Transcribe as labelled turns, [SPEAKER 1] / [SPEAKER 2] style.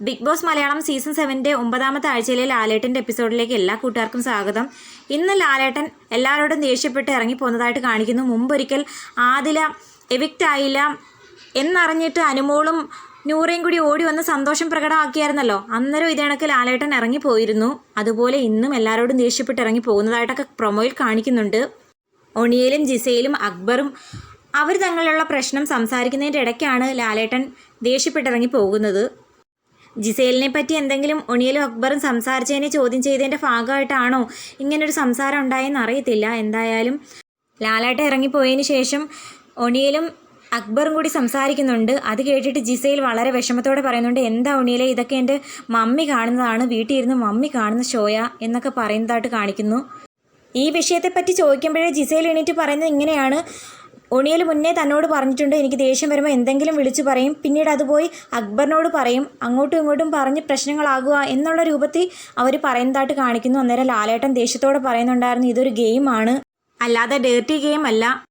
[SPEAKER 1] Big Boss Malayalam season സെവന്റെ ഒമ്പതാമത്തെ ആഴ്ചയിലെ ലാലേട്ടന്റെ എപ്പിസോഡിലേക്ക് എല്ലാ കൂട്ടുകാർക്കും സ്വാഗതം. ഇന്ന് ലാലേട്ടൻ എല്ലാവരോടും ദേഷ്യപ്പെട്ട് ഇറങ്ങിപ്പോകുന്നതായിട്ട് കാണിക്കുന്നു. മുമ്പൊരിക്കൽ ആദില എവിക്റ്റ് ആയില്ല എന്നറിഞ്ഞിട്ട് അനുമോളും നൂറയും കൂടി ഓടി വന്ന് സന്തോഷം പ്രകടമാക്കിയായിരുന്നല്ലോ. അന്നേരം ഇതേണക്ക് ലാലേട്ടൻ ഇറങ്ങിപ്പോയിരുന്നു. അതുപോലെ ഇന്നും എല്ലാവരോടും ദേഷ്യപ്പെട്ട് ഇറങ്ങി പോകുന്നതായിട്ടൊക്കെ പ്രൊമോയിൽ കാണിക്കുന്നുണ്ട്. ഒണിയലും ജിസയിലും അക്ബറും അവർ തങ്ങളിലുള്ള പ്രശ്നം സംസാരിക്കുന്നതിന്റെ ഇടയ്ക്കാണ് ലാലേട്ടൻ ദേഷ്യപ്പെട്ടിറങ്ങി പോകുന്നത് ജിസേലിനെ പറ്റി എന്തെങ്കിലും ഒണിയലും അക്ബറും സംസാരിച്ചതിനെ ചോദ്യം ചെയ്തതിന്റെ ഭാഗമായിട്ടാണോ ഇങ്ങനൊരു സംസാരം ഉണ്ടായെന്ന് അറിയത്തില്ല. എന്തായാലും ലാലായിട്ട് ഇറങ്ങിപ്പോയതിന് ശേഷം ഒണിയലും അക്ബറും കൂടി സംസാരിക്കുന്നുണ്ട്. അത് കേട്ടിട്ട് ജിസയിൽ വളരെ വിഷമത്തോടെ പറയുന്നുണ്ട് എന്താ ഒണിയലെ ഇതൊക്കെ എന്റെ മമ്മി കാണുന്നതാണ് വീട്ടിൽ ഇരുന്ന് മമ്മി കാണുന്ന ഷോയ എന്നൊക്കെ പറയുന്നതായിട്ട് കാണിക്കുന്നു. ഈ വിഷയത്തെപ്പറ്റി ചോദിക്കുമ്പോഴേ ജിസയിൽ എണീറ്റ് പറയുന്നത് ഇങ്ങനെയാണ്. ഒണിയൽ മുന്നേ തന്നോട് പറഞ്ഞിട്ടുണ്ട് എനിക്ക് ദേഷ്യം വരുമ്പോൾ എന്തെങ്കിലും വിളിച്ചു പറയും. പിന്നീട് അത് പോയി അക്ബറിനോട് പറയും. അങ്ങോട്ടും ഇങ്ങോട്ടും പറഞ്ഞ് പ്രശ്നങ്ങളാകുക എന്നുള്ള രൂപത്തിൽ അവർ പറയുന്നതായിട്ട് കാണിക്കുന്നു. അന്നേരം ലാലേട്ടൻ ദേഷ്യത്തോടെ പറയുന്നുണ്ടായിരുന്നു ഇതൊരു ഗെയിമാണ്. അല്ലാതെ ഡേർട്ടി ഗെയിം അല്ല.